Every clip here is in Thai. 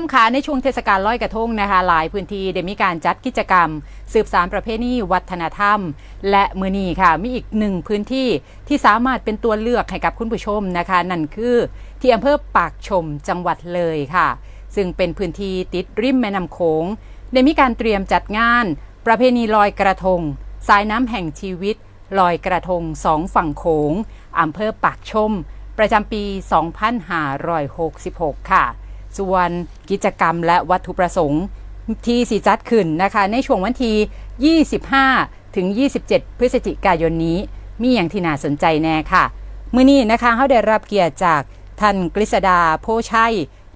มคะในช่วงเทศกาลลอยกระทงนะคะหลายพื้นที่ได้มีการจัดกิจกรรม สืบสารประเพณีวัฒนธรรม และมือนีค่ะ มีอีกหนึ่งพื้นที่ที่สามารถเป็นตัวเลือกให้กับคุณผู้ชมนะคะ นั่นคือที่อำเภอปากชมจังหวัดเลยค่ะ ซึ่งเป็นพื้นที่ติดริมแม่น้ำโขงได้มีการเตรียมจัดงาน ประเพณีลอยกระทง สายน้ำแห่งชีวิต ลอยกระทงสองฝั่งโขงอำเภอปากชม ประจำปี 2566 ค่ะ ส่วนกิจกรรมและวัตถุประสงค์ที่สีจัดขึ้นนะคะในช่วงวันที่ 25 ถึง 27 พฤศจิกายนนี้ มีอย่างที่น่าสนใจแน่ค่ะ มื้อนี้นะคะเขาได้รับเกียรติจากท่านกฤษดาโพชัย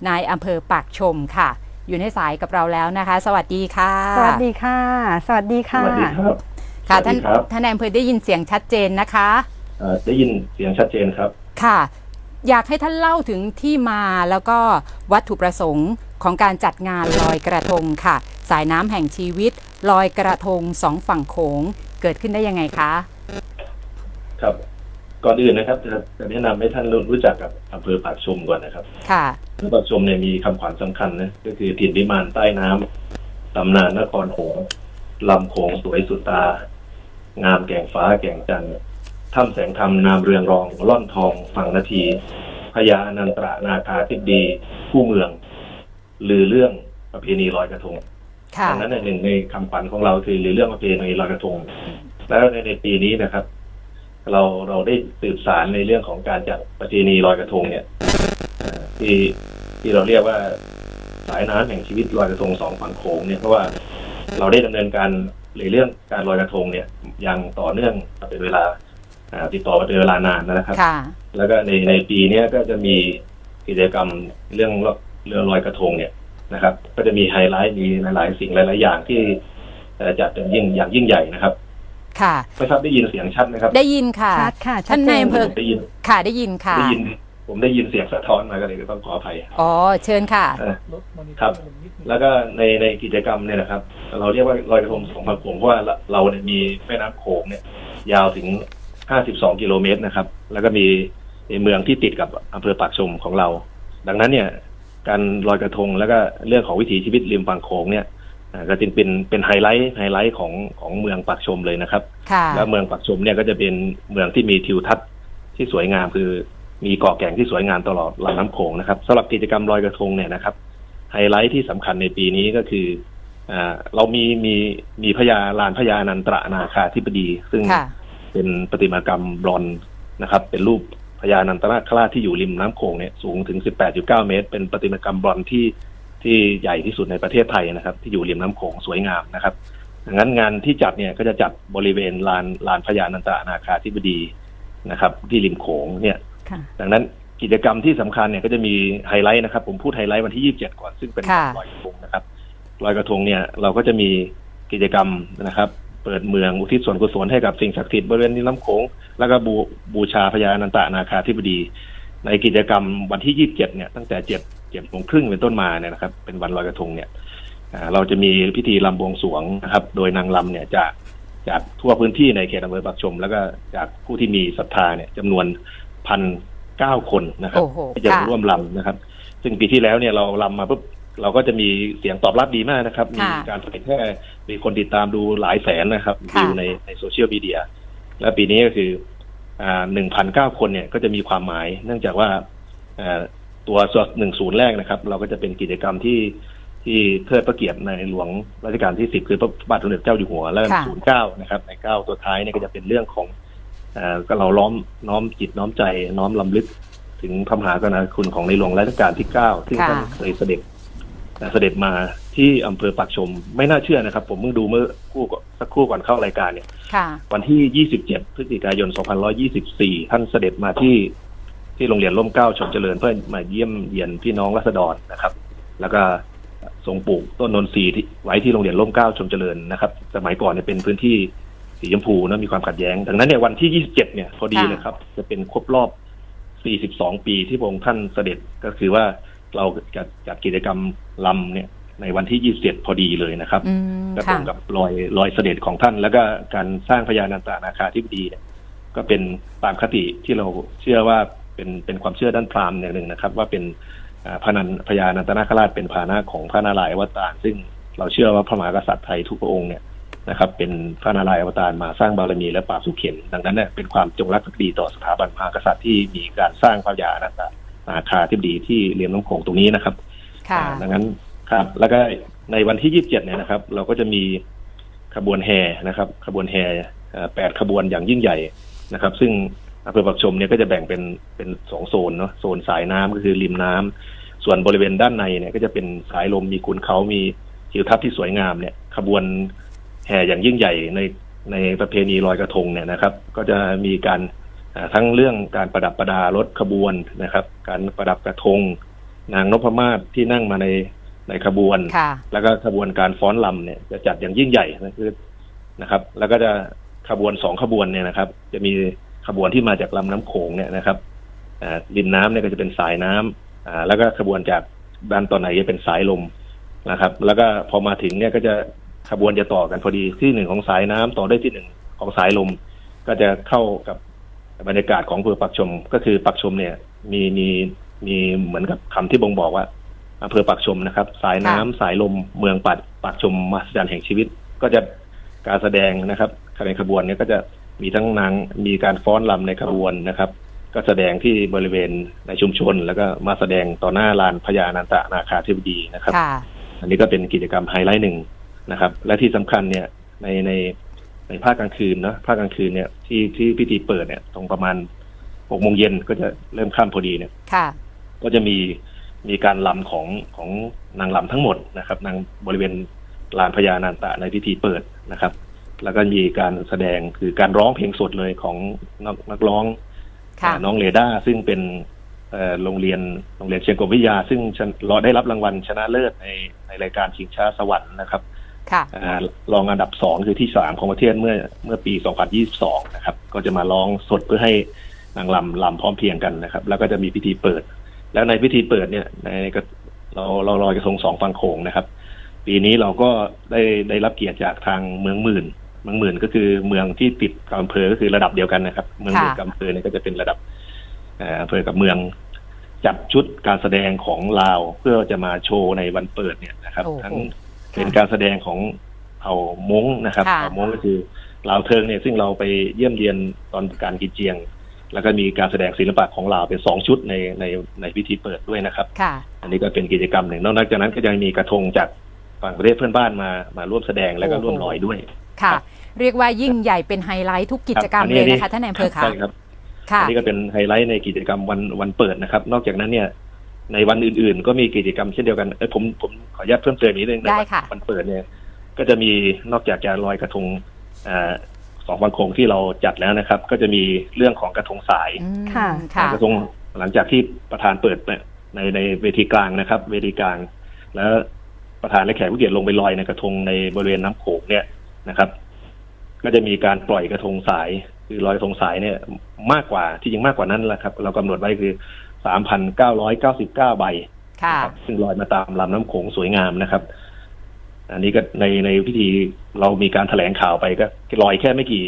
นายอำเภอปากชมค่ะ อยู่ในสายกับเราแล้วนะคะ สวัสดีค่ะ สวัสดีค่ะ สวัสดีสค่ะวัสดีครับค่ะสวัท่านสดีครับท่านนายอำเภอได้ยินเสียงชัดเจนนะคะเอ่อได้ยินเสียงชัดเจนครับค่ะ อยากให้ท่านเล่าถึงที่มาแล้วก็วัตถุประสงค์ของการจัดงานลอยกระทงค่ะ สายน้ำแห่งชีวิต ลอยกระทงสองฝั่งโขงเกิดขึ้นได้ยังไงคะ ครับก่อนอื่นนะครับจะจะแนะนำให้ท่านรู้จักกับอำเภอปากชมก่อนนะครับ ค่ะอำเภอปากชมเนี่ยมีคำขวัญสำคัญนะก็คือถิ่นวิมานใต้น้ำตำนานนครโขงลำโขงสวยสุดตา งามแก่งฟ้าแก่งจันทร์ ถ้ำแสงธรรมนามเรืองรอง ล่อนทองฝั่งนาทีพญาอนันตระนาคาธิบดีผู้เมือง ลือเรื่องประเพณีลอยกระทงค่ะดังนั้นเนยหนึ่งในคำขวัญของเราคือเรื่องประเพณีลอยกระทง แล้วในในปีนี้นะครับ เราเราได้สืบสารในเรื่องของการจัดประเพณีลอยกระทงเนี่ยเอ่อที่ที่เราเรียกว่าสายน้ำแห่งชีวิตลอยกระทงสองฝั่งโขงเนี่ยเพราะว่าเราได้ดำเนินการในเรื่องการลอยกระทงเนี่ยอย่างต่อเนื่องมาเป็นเวลาอ่า ติดต่อมาเป็นเวลานานนะครับ ค่ะ แล้วก็ในในปีเนี้ยก็จะมีกิจกรรมเรื่องเรือลอยกระทงเนี่ยนะครับ ก็จะมีไฮไลท์มีหลาย ๆ สิ่งหลาย ๆ อย่างที่เอ่อจัดเป็นยิ่งอย่างยิ่งใหญ่นะครับค่ะไม่ทราบได้ยินเสียงชัดไหมครับ ได้ยินค่ะชัดค่ะชัท่าดนเจนายนอำเภอได้ยินค่ะได้ยินค่ะได้ยิน ผมได้ยินเสียงสะท้อนมาก็เลยต้องขออภัยอ๋อเชิญค่ะเออครับ แล้วก็ในในกิจกรรมเนี่ยนะครับ เราเรียกว่าลอยกระทงสองพันโขงเพราะว่าเราเราเนี่ยมีแม่น้ำโขงเนี่ย ยาวถึง 52 กิโลเมตรนะครับ แล้วก็มีเมืองที่ติดกับอำเภอปากชมของเรา ดังนั้นเนี่ย การลอยกระทงแล้วก็เรื่องของวิถีชีวิตริมฝั่งโขงเนี่ยอ่าก็จึงเป็นเป็นไฮไลท์ไฮไลท์ของของเมืองปากชมเลยนะครับค่ะแล้วเมืองปากชมเนี่ยก็จะเป็นเมืองที่มีทิวทัศน์ที่สวยงามคือมีเกาะแก่งที่สวยงามตลอดลำน้ำโขงนะครับสำหรับกิจกรรมลอยกระทงเนี่ยนะครับไฮไลท์ที่สำคัญในปีนี้ก็คืออ่าเรามีมีมีพญาลานพญานันตระนาคาธิบดี ซึ่งค่ะ เป็นประติมากรรมบรอนซ์นะครับ เป็นรูปพญานันตนาคราชที่อยู่ริมน้ำโขงเนี่ยสูงถึง 18.9 เมตร เป็นประติมากรรมบรอนซ์ที่ที่ใหญ่ที่สุดในประเทศไทยนะครับ ที่อยู่ริมน้ำโขงสวยงามนะครับดังนั้นงานที่จัดเนี่ยก็จะจัดบริเวณลานลานพญานันตนาคาธิบดีนะครับ ที่ริมโขงเนี่ยค่ะดังนั้นกิจกรรมที่สำคัญเนี่ยก็จะมีไฮไลท์นะครับ ผมพูดไฮไลท์วันที่ 27 ก่อนซึ่งเป็นค่ะวันลอยกระทงนะครับลอยกระทงเนี่ยเราก็จะมีกิจกรรมนะครับ เปิดเมืองอุทิศส่วนกุศลให้กับสิ่งศักดิ์สิทธิ์บริเวณริมน้ำโขงแล้วก็บูบูชาพญาอนันตนาคาธิบดี ในกิจกรรมวันที่27เนี่ยตั้งแต่7 7โมงครึ่งเป็นต้นมาเนี่ยนะครับ เป็นวันลอยกระทงเนี่ยอ่าเราจะมีพิธีลำบวงสรวงนะครับ โดยนางลำเนี่ยจะจากทั่วพื้นที่ในเขตอำเภอปากชม แล้วก็จากผู้ที่มีศรัทธาเนี่ยจำนวนพันเก้าคนนะครับโอ้โหที่จะค่ะร่วมลำนะครับ ซึ่งปีที่แล้วเนี่ยเราลำมาปุ๊บ เราก็จะมีเสียงตอบรับดีมากนะครับ มีค่ะการเผยแพร่มีคนติดตามดูหลายแสนนะครับค่ะวิวในในโซเชียลมีเดีย และปีนี้ก็คืออ่าหนึ่งพันเก้าคนเนี่ยก็จะมีความหมาย เนื่องจากว่าอ่าตัวส่วนหนึ่งศูนย์แรกนะครับ เราก็จะเป็นกิจกรรมที่ที่เทิดพระเกียรติในหลวงรัชกาลที่สิบคือพระบาทสมเด็จเจ้าอยู่หัว แล้วค่ะศูนย์เก้านะครับ ในเก้าตัวท้ายเนี่ยก็จะเป็นเรื่องของอ่าก็เราล้อมน้อมจิตน้อมใจน้อมลำลึก ถึงพระมหากรุณาธิคุณของในหลวงรัชกาลที่เก้าซึ่งค่ะท่านเคยเสด็จอ่า เสด็จมาที่อำเภอปากชม ไม่น่าเชื่อนะครับ ผมเพิ่งดูเมื่อคู่ก่อนสักครู่ก่อนเข้ารายการเนี่ยค่ะวันที่ 27 พฤศจิกายน2524 ท่านเสด็จมาที่ที่โรงเรียนร่มเกล้าชมเจริญเพื่อมาเยี่ยมเยียนพี่น้องรัษฎรนะครับ แล้วก็ทรงปลูกต้นนนทรีย์ที่ไว้ที่โรงเรียนร่มเกล้าชมเจริญนะครับ สมัยก่อนเนี่ยเป็นพื้นที่สีชมพูนะมีความขัดแย้งดังนั้นเนี่ยวันที่ 27 เนี่ยพอดีค่ะเลยครับ จะเป็นครบรอบ 42 ปีที่พระองค์ท่านเสด็จก็คือว่า เราจัดจัดกิจกรรมลำเนี่ยในวันที่ 27 พอดีเลยนะครับอืมก็ตรค่ะงกับรอยรอยเสด็จของท่าน แล้วก็การสร้างพญานันตนาคาธิบดีเนี่ยก็เป็นตามคติที่เราเชื่อว่าเป็นเป็นความเชื่อด้านพราหมณ์อย่างหนึ่งนะครับ ว่าเป็นอ่าพระนันพญานันตนาคราชเป็นพาหนะของพระนารายณ์อวตาร ซึ่งเราเชื่อว่าพระมหากษัตริย์ไทยทุกพระองค์เนี่ยนะครับ เป็นพระนารายณ์อวตารมาสร้างบารมีและปราบสุขเข็นดังนั้นเนี่ยเป็นความจงรักภักดีต่อสถาบันมหากษัตริย์ที่มีการสร้างพระยาอนันต นาคาธิบดีที่เรียมน้ำโขงตรงนี้นะครับค่ะอ่าดังนั้นครับ แล้วก็ในวันที่27เนี่ยนะครับ เราก็จะมีขบวนแห่นะครับ ขบวนแห่เอ่อแปดขบวนอย่างยิ่งใหญ่นะครับ ซึ่งอำเภอปักชมเนี่ยก็จะแบ่งเป็นเป็นสองโซนเนาะโซนสายน้ำก็คือริมน้ำส่วนบริเวณด้านในเนี่ยก็จะเป็นสายลมมีคุณเขามีทิวทัศน์ที่สวยงามเนี่ย ขบวนแห่อย่างยิ่งใหญ่ในในประเพณีลอยกระทงเนี่ยนะครับ ก็จะมีการอ่า ทั้งเรื่องการประดับประดารถขบวนนะครับ การประดับกระทง นางนพมาศที่นั่งมาในในขบวนค่ะแล้วก็ขบวนการฟ้อนลำเนี่ยจะจัดอย่างยิ่งใหญ่นะคือนะครับ แล้วก็จะขบวนสองขบวนเนี่ยนะครับ จะมีขบวนที่มาจากลำน้ำโขงเนี่ยนะครับอ่าริมน้ำเนี่ยก็จะเป็นสายน้ำอ่าแล้วก็ขบวนจากด้านตอนไหนจะเป็นสายลมนะครับ แล้วก็พอมาถึงเนี่ยก็จะขบวนจะต่อกันพอดีที่หนึ่งของสายน้ำต่อได้วยที่หนึ่งของสายลม ก็จะเข้ากับ บรรยากาศของอำเภอปักชม ก็คือปักชมเนี่ย มีมีมีเหมือนกับคำที่บ่งบอกว่าอำเภอปักชมนะครับ สายน้ำสายลมเมืองปัดปักชมมหัศจรรย์แห่งชีวิต ก็จะการแสดงนะครับในขบวนเนี่ยก็จะมีทั้งนางมีการฟ้อนรำในขบวนนะครับ ก็แสดงที่บริเวณในชุมชน แล้วก็มาแสดงต่อหน้าลานพญานันตนาคาธิบดีนะครับค่ะอันนี้ก็เป็นกิจกรรมไฮไลท์หนึ่งนะครับ และที่สำคัญเนี่ยในใน ในภาคกลางคืนเนอะภาคกลางคืนเนี่ยที่ที่พิธีเปิดเนี่ย ตรงประมาณหกโมงเย็นก็จะเริ่มค่ำพอดีเนี่ยค่ะ ก็จะมีมีการลำของของนางลำทั้งหมดนะครับ นางบริเวณลานพญานันตะในพิธีเปิดนะครับ แล้วก็มีการแสดงคือการร้องเพลงสดเลยของนักนักร้องค่ะอ่าน้องเรดาซึ่งเป็นเอ่อโรงเรียนโรงเรียนเชียงกงวิทยา ซึ่งชนะเราได้รับรางวัลชนะเลิศในในรายการชิงช้าสวรรค์นะครับ ค่ะอารองอันดับสองคือที่สามของประเทศเมื่อเมื่อปี 2022 นะครับ ก็จะมาร้องสดเพื่อให้นางลำลำพร้อมเพรียงกันนะครับ แล้วก็จะมีพิธีเปิด แล้วในพิธีเปิดเนี่ยในกระเราเราลอยกระทงสองฝั่งโขงนะครับ ปีนี้เราก็ได้ได้รับเกียรติจากทางเมืองหมื่น เมืองหมื่นก็คือเมืองที่ติดกับอำเภอก็คือระดับเดียวกันนะครับ เมืองหมื่นค่ะกับอำเภอเนี่ยก็จะเป็นระดับเอ่ออำเภอกับเมืองจัดชุดการแสดงของลาวเพื่อจะมาโชว์ในวันเปิดเนี่ยนะครับโอ้โหทั้ง เป็นการแสดงของเผ่ามงนะครับค่ะ เผ่ามงก็คือลาวเทิงเนี่ยซึ่งเราไปเยี่ยมเยียนตอนการกินเจียง แล้วก็มีการแสดงศิลปะของลาวเป็นสองชุดในในในพิธีเปิดด้วยนะครับ ค่ะ อันนี้ก็เป็นกิจกรรมหนึ่งนอกจากนั้นก็ยังมีกระทงจากฝั่งประเทศเพื่อนบ้านมามาร่วมแสดงแล้วก็ร่วมลอยด้วย ค่ะครับเรียกว่ายิ่งใหญ่เป็นไฮไลท์ทุกกิจกรรมครับเลยนะคะท่านนายอำเภอคะใช่ครับ ค่ะ อันนี้ก็เป็นไฮไลท์ในกิจกรรมวันวันเปิดนะครับ นอกจากนั้นเนี่ย ในวันอื่นๆ ก็มีกิจกรรมเช่นเดียวกันเอ้ยผมผมขออนุญาตเพิ่มเติมนิดนึงในได้วันค่ะ วันเปิดเนี่ย ก็จะมีนอกจากจะลอยกระทงอ่าสองวันโคงที่เราจัดแล้วนะครับ ก็จะมีเรื่องของกระทงสายอืมค่ะค่ะกระทงหลังจากที่ประธานเปิดเนี่ยในในเวทีกลางนะครับ เวทีกลาง แล้วประธานและแขกผู้เกียรติลงไปลอยในกระทงในบริเวณน้ำโขงเนี่ยนะครับ ก็จะมีการปล่อยกระทงสาย คือลอยกระทงสายเนี่ย มากกว่าที่จริงมากกว่านั้นแหละครับ เรากำหนดไว้คือ สามพันเก้าร้อยเก้าสิบเก้าใบค่ะนะครับซึ่งลอยมาตามลำน้ำโขงสวยงามนะครับ อันนี้ก็ในในพิธีเรามีการแถลงข่าวไปก็ลอยแค่ไม่กี่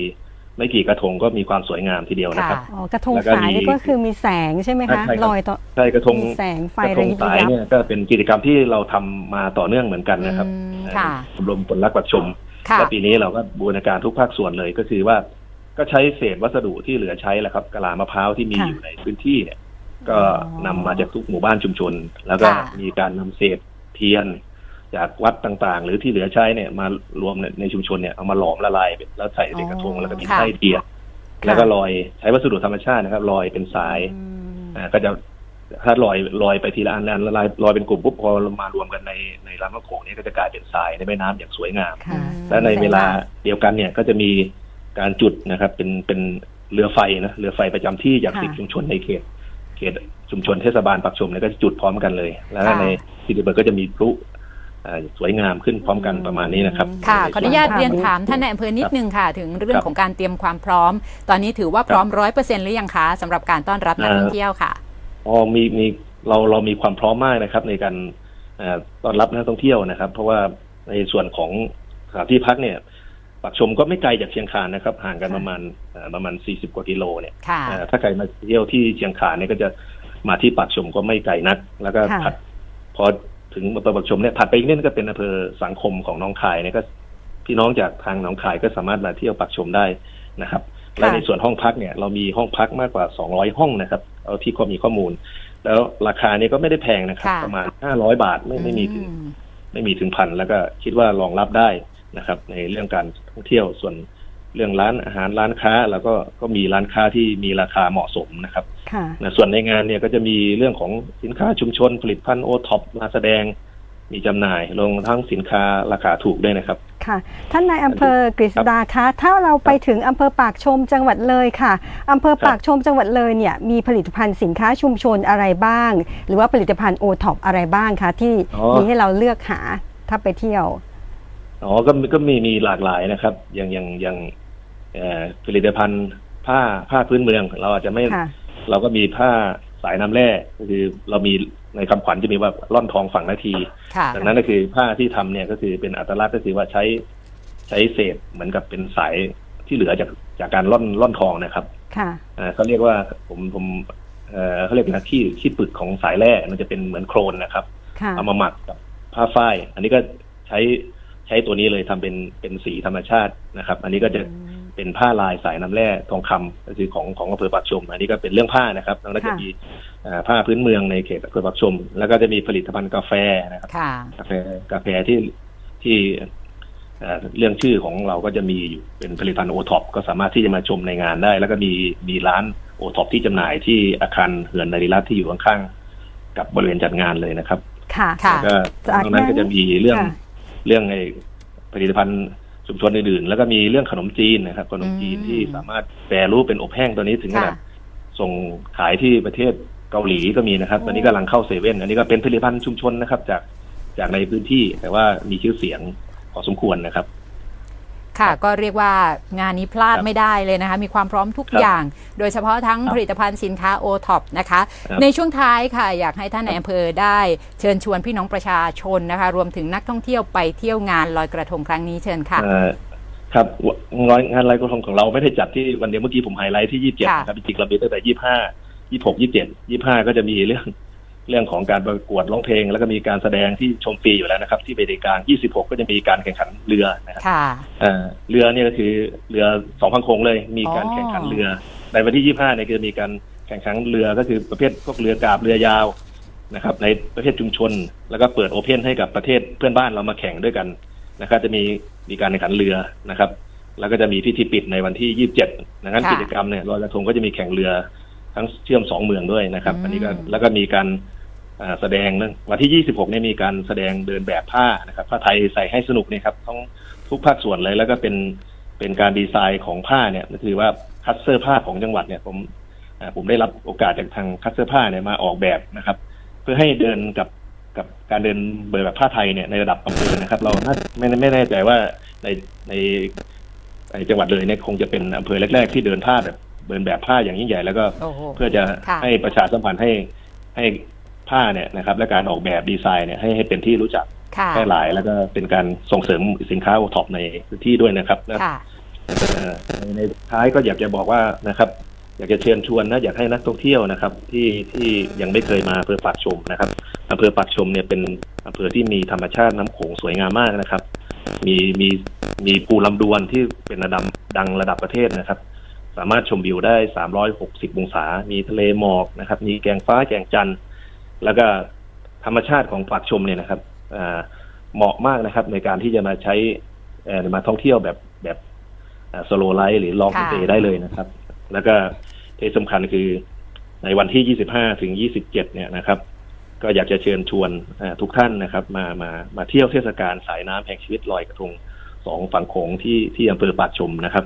ไม่กี่กระทงก็มีความสวยงามทีเดียวนะครับค่ะอ๋อกระทงแล้วก็สายนี่มีก็คือมีแสงใช่ไหมคะใช่ครับลอยต่อใช่กระทงมีแสงไฟกระทงระยิบสายระยับเนี่ยก็เป็นกิจกรรมที่เราทำมาต่อเนื่องเหมือนกันนะครับอืมค่ะชมรมผลรักปักชมค่ะและปีนี้เราก็บูรณาการทุกภาคส่วนเลยก็คือว่าก็ใช้เศษวัสดุที่เหลือใช้แหละครับกะลามะพร้าวที่มีค่ะอยู่ในพื้นที่เนี่ย ก็อ๋อนำมาจากทุกหมู่บ้านชุมชน แล้วก็ค่ะมีการนำเศษเทียน จากวัดต่างๆ หรือที่เหลือใช้เนี่ยมารวมในชุมชนเนี่ยเอามาหลอมละลายแล้วใส่ในกระทงแล้วก็มีค่ะไส้เทียนแล้วก็ลอยใช้วัสดุธรรมชาตินะครับลอยเป็นสายอืมอ่าก็จะถ้าลอยลอยไปทีละอันละอันละลายลอยเป็นกลุ่มปุ๊บพอมารวมกันในในลำน้ำโขงเนี่ยก็จะกลายเป็นทรายในแม่น้ำอย่างสวยงามค่ะและในเวลาเดียวกันเนี่ยก็จะมีการจุดนะครับ เป็นเป็นเรือไฟนะเรือไฟประจำที่จากค่ะสิบชุมชนในเขต เขตชุมชนเทศบาลปักชมเนี่ยก็จะจุดพร้อมกันเลย แล้วค่ะในพิธีเปิดก็จะมีพลุอ่าสวยงามขึ้นพร้อมกันประมาณนี้นะครับ ค่ะ ขออนุญาตค่ะเรียนถามท่านในายอำเภอนิดนึงค่ะ ถึงเรื่องครับของการเตรียมความพร้อม ตอนนี้ถือว่าพร้อมร้อยเปอร์เซ็นต์หรือยังคะสำหรับการต้อนรับนักท่องเที่ยวค่ะอ๋อมีมีเราเรามีความพร้อมมากนะครับ ในการเอ่อต้อนรับนักท่องเที่ยวนะครับ เพราะว่าในส่วนของสถานที่พักเนี่ย ปักชมก็ไม่ไกลจากเชียงคานนะครับ ห่างกันประมาณเอ่อประมาณ 40 กว่ากิโลเนี่ยค่ะเอ่อถ้าใครมาเที่ยวที่เชียงคานเนี่ยก็จะมาที่ปากชมก็ไม่ไกลนัก แล้วก็ค่ะถัดพอถึงอำเภอปากชมเนี่ยถัดไปอีกนิดก็เป็นอำเภอสังคมของหน้องคายเนี่ยก็ พี่น้องจากทางหนองคายก็สามารถมาเที่ยวปากชมได้นะครับ และในส่วนห้องพักเนี่ยเรามีห้องพักมากกว่า 200 ห้องนะครับ เอาที่ก็มีข้อมูล แล้วราคานี้ก็ไม่ได้แพงนะครับค่ะประมาณ 500 บาทไม่ไม่มีถึงอืไม่มีถึงพันแล้วก็คิดว่ารองรับได้ นะครับ ในเรื่องการท่องเที่ยวส่วนเรื่องร้านอาหารร้านค้า แล้วก็ก็มีร้านค้าที่มีราคาเหมาะสมนะครับค่ะนะส่วนในงานเนี่ยก็จะมีเรื่องของสินค้าชุมชนผลิตภัณฑ์โอท็อปมาแสดงมีจำหน่ายลงทั้งสินค้าราคาถูกด้วยนะครับ ค่ะ ท่านนายอำเภอกฤษดาคะถ้าเราไปถึงอำเภอปากชมจังหวัดเลยค่ะอำเภอปากชมจังหวัดเลยเนี่ยมีผลิตภัณฑ์สินค้าชุมชนอะไรบ้าง หรือว่าผลิตภัณฑ์โอท็อปอะไรบ้างคะที่อ๋อมีให้เราเลือกหาถ้าไปเที่ยว อ๋อก็มีก็มีมีหลากหลายนะครับ อย่างอย่างอย่างเอ่อผลิตภัณฑ์ผ้าผ้าพื้นเมือง เราอาจจะไม่ค่ะเราก็มีผ้าสายน้ำแร่ก็คือเรามีในคำขวัญจะมีว่าล่อนทองฝั่งนาทีค่ะดังนั้นก็คือผ้าที่ทำเนี่ยก็คือเป็นอัตลักษณ์ก็คือว่าใช้ใช้เศษเหมือนกับเป็นสายที่เหลือจากจากการล่อนล่อนทองนะครับ ค่ะอ่าเขาเรียกว่าผมผมเอ่อเขาเรียกนะขี้ขี้ปึกของสายแร่มันจะเป็นเหมือนโครนนะครับค่ะเอามาหมักกับผ้าฝ้าย อันนี้ก็ใช้ ใช้ตัวนี้เลยทำเป็นเป็นสีธรรมชาตินะครับ อันนี้ก็จะเป็นผ้าลายสายน้ำแร่ทองคำก็คือของของอำเภอปากชม อันนี้ก็เป็นเรื่องผ้านะครับแล้วก็จะค่ะมีอ่าผ้าพื้นเมืองในเขตอำเภอปากชม แล้วก็จะมีผลิตภัณฑ์กาแฟนะครับค่ะกาแฟกาแฟที่ที่เอ่อเรื่องชื่อของเราก็จะมีอยู่เป็นผลิตภัณฑ์โอท็อปก็สามารถที่จะมาชมในงานได้ แล้วก็มีมีร้านโอท็อปที่จำหน่ายที่อาคารเหือนนาริรัตน์ที่อยู่ข้างๆกับบริเวณจัดงานเลยนะครับ ค่ะค่ะแล้วก็จากนอกนั้นก็จะมีเรื่องค่ะ เรื่องไอ้ผลิตภัณฑ์ชุมชนอื่นๆ แล้วก็มีเรื่องขนมจีนนะครับ ขนมจีนอืมที่สามารถแปรรูปเป็นอบแห้งตัวนี้ถึงขนาดค่ะส่งขายที่ประเทศเกาหลีก็มีนะครับ ตอนนี้กำลังเข้าเซเว่นอันนี้ก็เป็นผลิตภัณฑ์ชุมชนนะครับ จากจากในพื้นที่แต่ว่ามีชื่อเสียงพอสมควรนะครับ ค่ะ ก็เรียกว่างานนี้พลาดครับไม่ได้เลยนะคะ มีความพร้อมทุกครับอย่าง โดยเฉพาะทั้งครับผลิตภัณฑ์สินค้าโอท็อปนะคะครับในช่วงท้ายค่ะ อยากให้ท่านในอำเภอได้เชิญชวนพี่น้องประชาชนนะคะ รวมถึงนักท่องเที่ยวไปเที่ยวงานลอยกระทงครั้งนี้เชิญค่ะเอ่อครับงานงานลอยกระทงของเราไม่ได้จัดที่วันเดียวเมื่อกี้ผมไฮไลท์ที่ยี่สิบเจ็ดค่ะนะครับจริงๆเรามีตั้งแต่ยี่ห้ายี่หกยี่เจ็ดยี่ห้าก็จะมีเรื่อง เรื่องของการประกวดร้องเพลง แล้วก็มีการแสดงที่ชมฟรีอยู่แล้วนะครับ ที่เบริการยี่สิบหกก็จะมีการแข่งขันเรือนะครับค่ะเอ่อเรือเนี่ยก็คือเรือสองพันโคงเลย มีการอ๋อแข่งขันเรือ ในวันที่ยี่ห้าเนี่ยคือมีการแข่งขันเรือก็คือประเภทพวกเรือกาบเรือยาวนะครับ ในประเภทชุมชน แล้วก็เปิดโอเพนให้กับประเทศเพื่อนบ้านเรามาแข่งด้วยกันนะครับ จะมีมีการแข่งขันเรือนะครับ แล้วก็จะมีพิธีปิดในวันที่ยี่สิบเจ็ดดังนั้นค่ะกิจกรรมเนี่ยลอยกระทงก็จะมีแข่งเรือทั้งเชื่อมสองเมืองด้วยนะครับอืมอันนี้ก็แล้วก็มีการอ่า แสดงเรื่องวันที่ 26เนี่ยมีการแสดงเดินแบบผ้านะครับผ้าไทยใส่ให้สนุกเนี่ยครับทั้งทุกภาคส่วนเลยแล้วก็เป็นเป็นการดีไซน์ของผ้าเนี่ยก็คือว่าคัสเซอร์ผ้าของจังหวัดเนี่ยผมอ่าผมได้รับโอกาสจากทางคัสเซอร์ผ้าเนี่ยมาออกแบบนะครับ เพื่อให้เดินกับกับการเดินเบอร์แบบผ้าไทยเนี่ยในระดับอำเภอนะครับ เราน่าไม่ไม่แน่ใจว่าในในในจังหวัดเลยเนี่ยคงจะเป็นอำเภอแรก ๆ ที่เดินผ้าแบบเดินแบบผ้าอย่างยิ่งใหญ่แล้วก็โอ้โหเพื่อจะค่ะให้ประชาสัมพันธ์ให้ให้ ผ้าเนี่ยนะครับและการออกแบบดีไซน์เนี่ยให้ให้เป็นที่รู้จักค่ะแพร่หลาย แล้วก็เป็นการส่งเสริมสินค้าโอท็อปในพื้นที่ด้วยนะครับและค่ะเอ่อในในท้ายก็อยากจะบอกว่านะครับ อยากจะเชิญชวนนะอยากให้นักท่องเที่ยวนะครับ ที่ที่ยังไม่เคยมาอำเภอปากชมนะครับอำเภอปากชมเนี่ยเป็นอำเภอที่มีธรรมชาติน้ำโขงสวยงามมากนะครับ มีมีมีภูลำดวนที่เป็นระดับดังระดับประเทศนะครับ สามารถชมวิวได้ 360 องศา มีทะเลหมอกนะครับ มีแกงฟ้าแกงจันทร์ แล้วก็ธรรมชาติของปากชมเนี่ยนะครับอ่าเหมาะมากนะครับ ในการที่จะมาใช้เอ่อมาท่องเที่ยวแบบแบบสโลไลท์หรือลองค่ะสเตย์ได้เลยนะครับ แล้วก็ที่สำคัญคือในวันที่ 25 ถึง 27 เนี่ยนะครับ ก็อยากจะเชิญชวนอ่าทุกท่านนะครับ มามามาเที่ยวเทศกาลสายน้ำแห่งชีวิตลอยกระทงสองฝั่งโขงที่ที่อำเภอปากชมนะครับ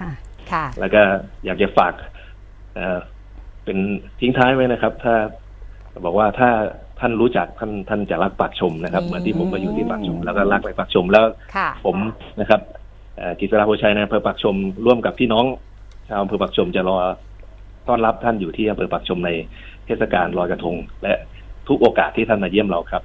ค่ะ ค่ะ แล้วก็อยากจะฝากเอ่อเป็นทิ้งท้ายไว้นะครับ ถ้า บอกว่าถ้าท่านรู้จักท่านท่านจะรักปากชมนะครับอืมเหมือนที่ผมมาอยู่ที่ปากชม แล้วก็รักไปปากชมแล้วค่ะผมนะครับเอ่อกิษราโพชัยในอำเภอปากชม ร่วมกับพี่น้องชาวอำเภอปากชมจะรอต้อนรับท่านอยู่ที่อำเภอปากชมในเทศกาลลอยกระทง และทุกโอกาสที่ท่านมาเยี่ยมเราครับ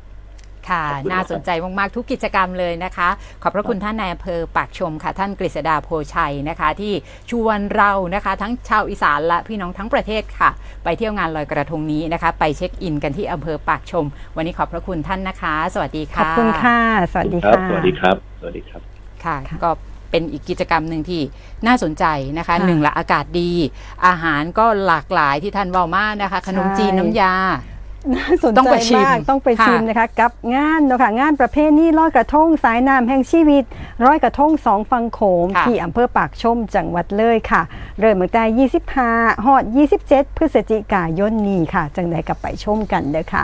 ค่ะขอบคุณน่าสนใจมาก ๆ ทุกกิจกรรมเลยนะคะ ขอบพระคุณท่านนายอำเภอปากชมค่ะ ท่านกฤษดาโพชัยนะคะ ที่ชวนเรานะคะ ทั้งชาวอีสานและพี่น้องทั้งประเทศค่ะ ไปเที่ยวงานลอยกระทงนี้นะคะ ไปเช็คอินกันที่อำเภอปากชม วันนี้ขอบพระคุณท่านนะคะ สวัสดีขค่ะอบคุณค่ะ สวัสดีครับค่ะ สวัสดีครับ สวัสดีครับค่ะค่ะ ก็เป็นอีกกิจกรรมหนึ่งที่น่าสนใจนะคะค่ะหนึ่งละอากาศดี อาหารก็หลากหลายที่ท่านเว้ามากนะคะ ขนมจีนใช่น้ำยา น่าสนต้องใจไปชิมมากต้องไปค่ะชิมนะคะ กับงานเนาะค่ะงานประเภทนี้ลอยกระทงสายน้ำแห่งชีวิตร้อยกระทงสองฟังโขงค่ะ ที่อำเภอปากชมจังหวัดเลยค่ะ เริ่มตั้งแต่25ฮอด 27 พฤศจิกายนนี้ค่ะ จังใดกับไปชมกันเด้อค่ะ